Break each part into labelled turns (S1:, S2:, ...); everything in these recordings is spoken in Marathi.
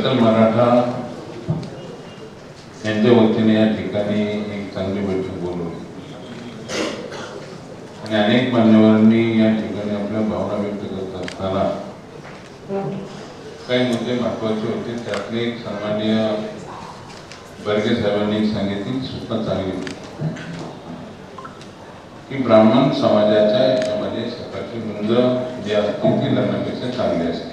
S1: सकल मराठा यांच्या वतीने या ठिकाणी एक चांगली बैठक बोलवली. आणि अनेक मान्यवरांनी या ठिकाणी आपल्या भावना व्यक्त करत असताना काही मुद्दे महत्त्वाचे होते. त्यातले एक सन्माननीय बर्गे साहेबांनी सांगितली सूचना चांगली होती. की ब्राह्मण समाजाच्या याच्यामध्ये सकाळची मुंज जी असते ती लग्नापेक्षा चांगली असते.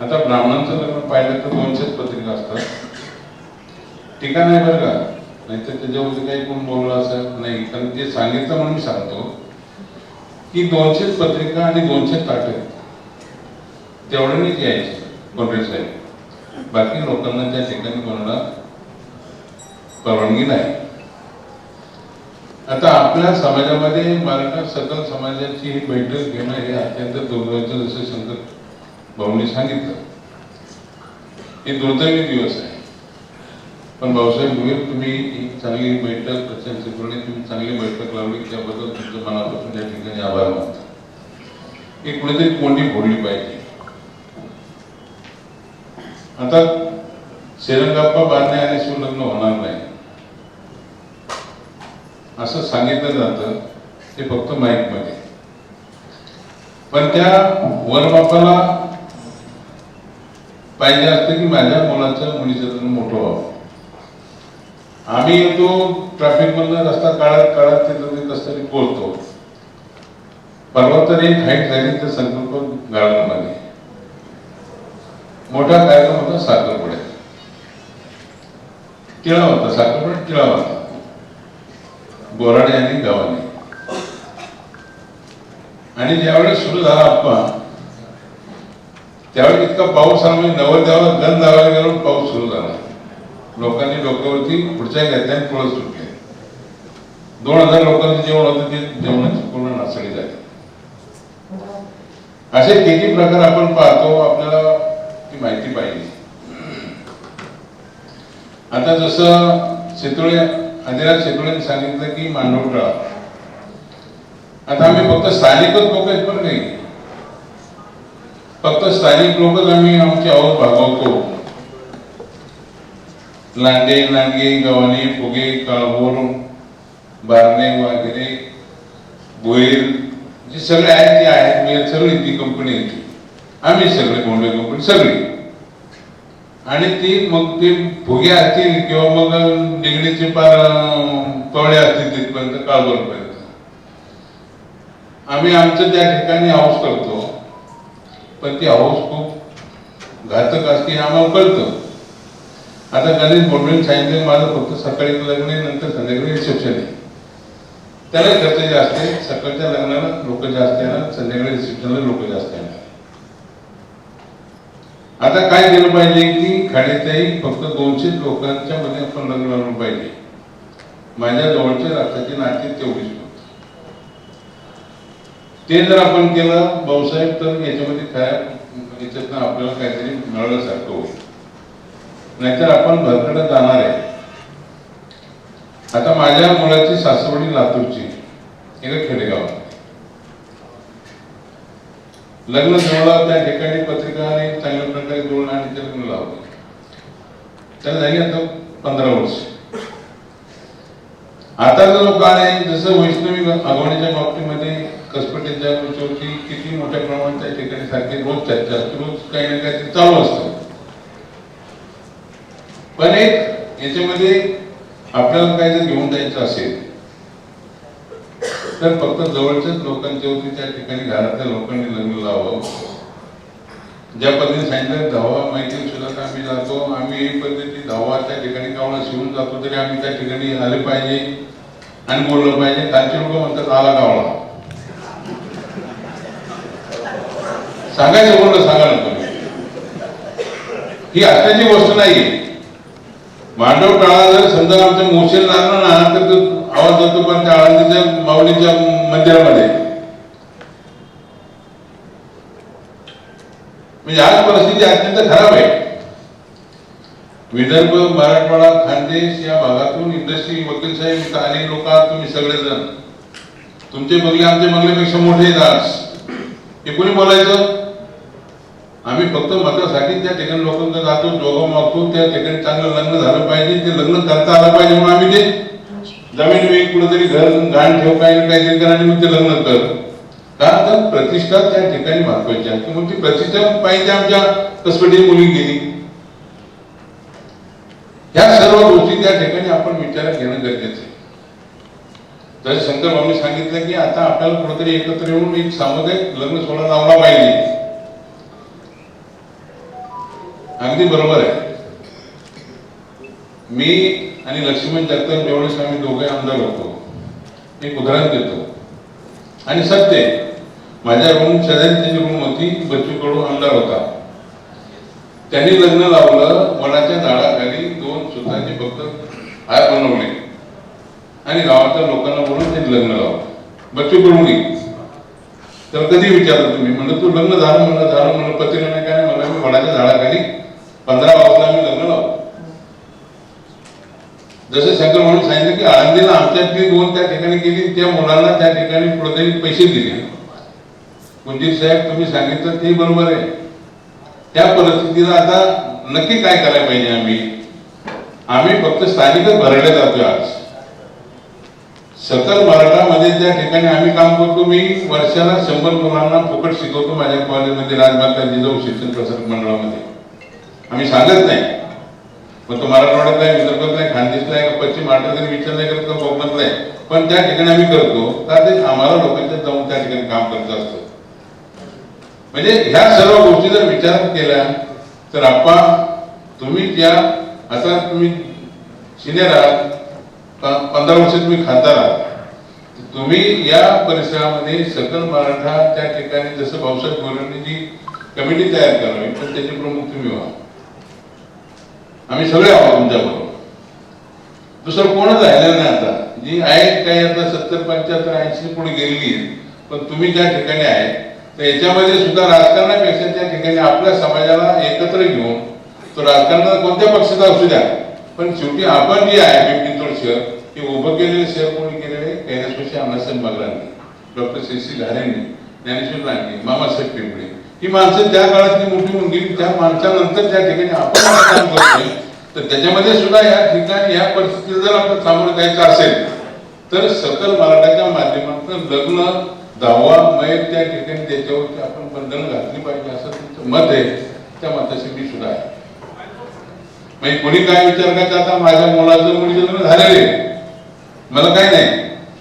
S1: आता ब्राह्मणांचं लग्न पाहिलं तर दोनशेच पत्रिका असतात. टीका नाही बरं का? नाही तर त्याच्यावरती काही कोण बोललं असं नाही. कारण ते सांगितलं म्हणून मी सांगतो की दोनशेच पत्रिका आणि दोनशे ताटे तेवढ्यानेच यायचे कोणते साहेब. बाकी लोकांना त्या ठिकाणी कोणाला परवानगी नाही. आता आपल्या समाजामध्ये मराठा सकल समाजाची ही बैठक घेणं हे अत्यंत दुर्दैवाचं जसं शंकर भाऊनी सांगितलं. हे दुर्दैवी दिवस आहे. पण भाऊसाहेब गोयल तुम्ही ही चांगली बैठक प्रशासकीय तुम्ही चांगली बैठक लावली त्याबद्दल तुमचं मनापासून या ठिकाणी आभार मानतो. हे कुणीतरी कोंडी फोडली पाहिजे. आता शेरंगाप्पा बांधणे आणि लग्न होणार नाही. असं सांगितलं जातं ते फक्त माईक पण त्या वनबापाला पाहिजे असतं की माझ्या मुलाचं मुलीचं लग्न मोठं व्हावं. आम्ही येतो ट्रॅफिक मधला रस्ता काढत काढत तिथं कसं तरी बोलतो. परवा तर एक हाईट झाली तर संकल्प गार्डनमध्ये मोठा कार्यक्रम होता साखरपुड्या टिळा होता साखरपुड्यात टिळा होता. बोराडे आणि गावाने आणि ज्यावेळेस सुरू झाला अप्पा त्यावेळी इतका पाऊस आम्ही म्हणजे नवरदेवाला गंध लावायला गेलो पाऊस सुरू झाला. लोकांनी डोक्यावरती पुढच्या घेतल्याने तुळस सुटले दोन हजार लोकांचं जेवण होतं ते जेवणाची पूर्ण नासडी झाली. असे किती प्रकार आपण पाहतो आपल्याला ती माहिती पाहिजे. आता जसं शेतोळे आदिराज शेतुळेने सांगितलं की मांडवटा आता आम्ही फक्त स्थानिकच लोक आहेत पण नाही फक्त स्थानिक लोकच आम्ही आमची आवड भागवतो लांडे लांडगे गव्हाणे फुगे काळभोर बारणे वगैरे भोईर जे सगळे आहेत ते आहेत. म्हणजे सगळी ती कंपनी होती आम्ही सगळे बॉम्बे कंपनी सगळी. आणि ती मग ते फुगे असतील किंवा मग निगडीचे पार अं, असतील तिथपर्यंत काळभोरपर्यंत. आम्ही आमचं त्या ठिकाणी हाऊस करतो. पण ती हौस खूप घातक असते हे आम्हाला कळतं. आता गणेश बोंडे सांगितलं माझं फक्त सकाळी लग्न आहे नंतर संध्याकाळी रिसेप्शन आहे. त्याला खर्च जास्त आहे. सकाळच्या लग्नाला लोक जास्त येणार संध्याकाळी रिसेप्शनला लोक जास्त येणार. आता काय केलं पाहिजे की खाडीतही फक्त दोनशे लोकांच्या मध्ये आपण लग्न लावलं पाहिजे. माझ्या जवळच्या रक्ताची नाती तेवढीच. ते जर आपण केलं भाऊसाहेब तर याच्यामध्ये काय याच्यातनं आपल्याला काहीतरी मिळवल्यासारखं होईल. नाहीतर आपण भरकडे जाणार आहे. आता माझ्या मुलाची सासवडी लातूरची एका खेडेगावात. लग्न जवळ त्या ठिकाणी पत्रिका चांगल्या प्रकारे जुळून आणि ते लग्न लावलं. त्याला झाली आता पंधरा वर्ष. आता जो काळ आहे जसं वैष्णवी आगवणीच्या बाबतीमध्ये कसपटेच्या गोष्टीवरती किती मोठ्या प्रमाणात त्या ठिकाणी सारखी रोज चर्चा रोज काही ना काही चालू असतं. पण एक याच्यामध्ये आपल्याला काही जर घेऊन जायचं असेल तर फक्त जवळच्याच लोकांच्या वरती त्या ठिकाणी घरातल्या लोकांनी लग्न लावावं. ज्या पद्धतीने सांगितलं धावा माहिती सुद्धा आम्ही जातो. आम्ही ही पद्धती धावा त्या ठिकाणी कावळा शिवून जातो तरी आम्ही त्या ठिकाणी आले पाहिजे आणि बोललं पाहिजे. कालचे लोक म्हणतात आला कावळा. सांगायचं बोललं सांगा नको तुम्ही. ही आत्ताची गोष्ट नाही मांडव टाळा जर समजा आमच्या मोशेल लागला ना तर तो आवाज जातो पण त्या आळंदीच्या माऊलीच्या मंदिरामध्ये. म्हणजे आज परिस्थिती अत्यंत खराब आहे. विदर्भ मराठवाडा खानदेश या भागातून इंडस्ट्री वकील साहेब इथं अनेक लोक आहात तुम्ही सगळेजण. तुमचे बंगले आमच्या बंगल्यापेक्षा मोठे आहेत आज. हे कोणी बोलायचं? आम्ही फक्त मतासाठी त्या ठिकाणी लोकांचा जातो जोगा मागतो त्या ठिकाणी चांगलं लग्न झालं पाहिजे ते लग्न करता आलं पाहिजे म्हणून आम्ही ते जमीन वेग कुठेतरी घर घाण ठेव काही काहीतरी करा आणि मग ते लग्न कर का? तर प्रतिष्ठा त्या ठिकाणी महत्वाची आहे. मग ती प्रतिष्ठा पाहिजे आमच्या कसपटी मुली गेली ह्या सर्व गोष्टी त्या ठिकाणी आपण विचारात घेणं गरजेचं आहे. तर शंकर भाऊनी सांगितलं की आता आपल्याला कुठेतरी एकत्र येऊन एक सामुदायिक लग्न सोहळा लावला पाहिजे. अगदी बरोबर आहे. मी आणि लक्ष्मण जगताप ज्यावेळेस आम्ही दोघे आमदार होतो. एक उदाहरण देतो. आणि सत्य माझ्या रूम शेजारी त्याची रूम होती बच्चू कडू आमदार होता. त्यांनी लग्न लावलं वडाच्या झाडाखाली दोन सुतांचे फक्त हार बनवले. आणि गावातल्या लोकांना बोलून त्यांनी लग्न लावलं. बच्चू कडूनी तर कधी विचारलं तुम्ही? म्हणलं तू लग्न झालं म्हणलं झालं म्हणलं पत्रिका नाही काय मला मी वडाच्या झाडाखाली पंधरा ऑगस्टला आम्ही लग्न लावलं जसं शंकर म्हणून सांगितलं की आळंदीला आमच्यातली दोन त्या ठिकाणी गेली त्या मुलांना त्या ठिकाणी पुढे पैसे दिले. कुंजीर साहेब तुम्ही सांगितलं ते बरोबर आहे. त्या परिस्थितीला आता नक्की काय करायला पाहिजे आम्ही? आम्ही फक्त स्थानिकच भरले जातोय आज. सकल मराठामध्ये त्या ठिकाणी आम्ही काम करतो मी वर्षाला शंभर मुलांना फुकट शिकवतो माझ्या कॉलेजमध्ये राजमाता जिजाऊ शिक्षण प्रसारक मंडळामध्ये. आम्ही सांगत नाही. मग तो मराठवाड्यातला आहे विदर्भातला आहे खानदेशला आहे का पश्चिम महाराष्ट्रात विचार नाही करत का कोकणातला आहे. पण त्या ठिकाणी आम्ही करतो का ते आम्हाला लोकांच्या जाऊन त्या ठिकाणी काम करत असतो. म्हणजे ह्या सर्व गोष्टी जर विचार केल्या तर आपण तुम्ही त्या आता तुम्ही सिनियर आहात पंधरा वर्ष तुम्ही खासदार आहात. तुम्ही या परिसरामध्ये सकल मराठा त्या ठिकाणी जसं भाऊसाहेब गोरेंनी जी कमिटी तयार करावी पण त्याचे प्रमुख तुम्ही व्हा. आम्ही सगळे आहोत तुमच्याबरोबर दुसरं कोणच राहिलं नाही आता. जी आहेत काही आता सत्तर पंच्याहत्तर ऐंशी पुढे गेलेली आहे पण तुम्ही ज्या ठिकाणी आहे तर याच्यामध्ये सुद्धा राजकारणापेक्षा त्या ठिकाणी आपल्या समाजाला एकत्र घेऊन तो राजकारणात कोणत्या पक्षाचा असू द्या. पण शेवटी आपण जे आहे पिंपरी शहर हे उभं केलेले शहर कोणी केलेले कैलासवासी अण्णासाहेब बागलांनी डॉक्टर सी सी घारेंनी ज्ञानेश्वर रांगे मामासाहेब पिंपळे. ही माणसं त्या काळातली मोठी होऊन गेली त्या माणसानंतर त्या ठिकाणी आपण काम करतोय तर त्याच्यामध्ये सुद्धा या ठिकाणी या परिस्थितीला जर आपण सामोरं जायचं असेल तर सकल मराठाच्या माध्यमातून लग्न दहावा मैल त्या ठिकाणी त्याच्यावरती आपण बंधन घातली पाहिजे असं तुमचं मत आहे. त्या मताशी मी सुद्धा आहे. म्हणजे कोणी काय विचार करायचं आता माझ्या मुलाचं मुलीचं लग्न झालेले मला काय नाही.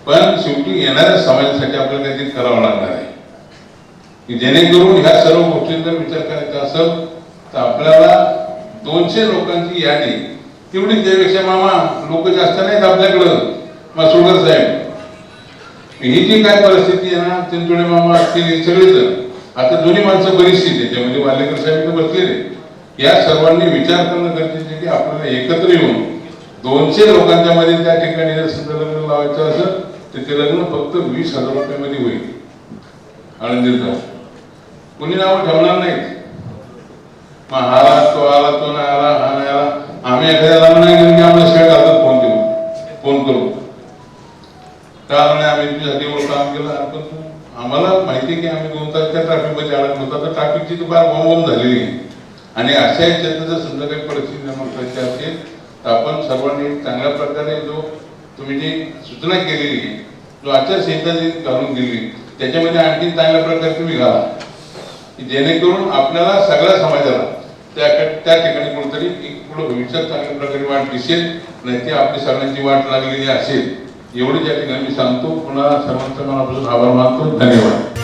S1: पण शेवटी येणाऱ्या समाजासाठी आपल्याला काहीतरी करावं लागणार आहे. की जेणेकरून ह्या सर्व गोष्टींचा विचार करायचा असेल तर आपल्याला दोनशे लोकांची यादी तेवढी त्यापेक्षा मामा लोक जास्त नाहीत आपल्याकडं. मासुळकर साहेब ही जी काय परिस्थिती आहे ना चिंचोडे मामा असतील सगळेजण आता जुनी माणसं बरीचशी त्याच्यामध्ये वालेकर साहेब इथं बसलेले या सर्वांनी विचार करणं गरजेचे आहे की आपल्याला एकत्र येऊन दोनशे लोकांच्या मध्ये त्या ठिकाणी जर समजा लग्न लावायचं असेल तर ते लग्न फक्त वीस हजार रुपयामध्ये होईल. आनंदीत कोणी नाव ठेवणार नाही. मग आला तो आला तो नाही आला हा नाही आला. आम्ही एखाद्याला नाही घेऊन की आम्हाला शेळ घालतात फोन देऊ फोन करू त्यामुळे नाही आम्ही तुझ्यासाठी एवढं काम केलं आपण आम्हाला माहिती की आम्ही दोन तास त्या ट्रॅफिकमध्ये अडकलो होतो. तर ट्रॅफिकची तर फार बोंब झालेली आणि अशा याच्यात जर समजा काही परिस्थिती निर्माण करायची असेल तर आपण सर्वांनी चांगल्या प्रकारे जो तुम्ही जी सूचना केलेली जो आचारसंहिता जी घालून दिली त्याच्यामध्ये आणखी चांगल्या प्रकारे तुम्ही घाला. की जेणेकरून आपल्याला सगळ्या समाजाला. त्या त्या ठिकाणी कोणतरी एक पुढे भविष्यात चांगल्या प्रकारे वाट दिसेल नाही ते आपली सगळ्यांची वाट लागलेली असेल. एवढी त्या ठिकाणी मी सांगतो. पुन्हा सर्वांचा मनापासून आभार मानतो. धन्यवाद.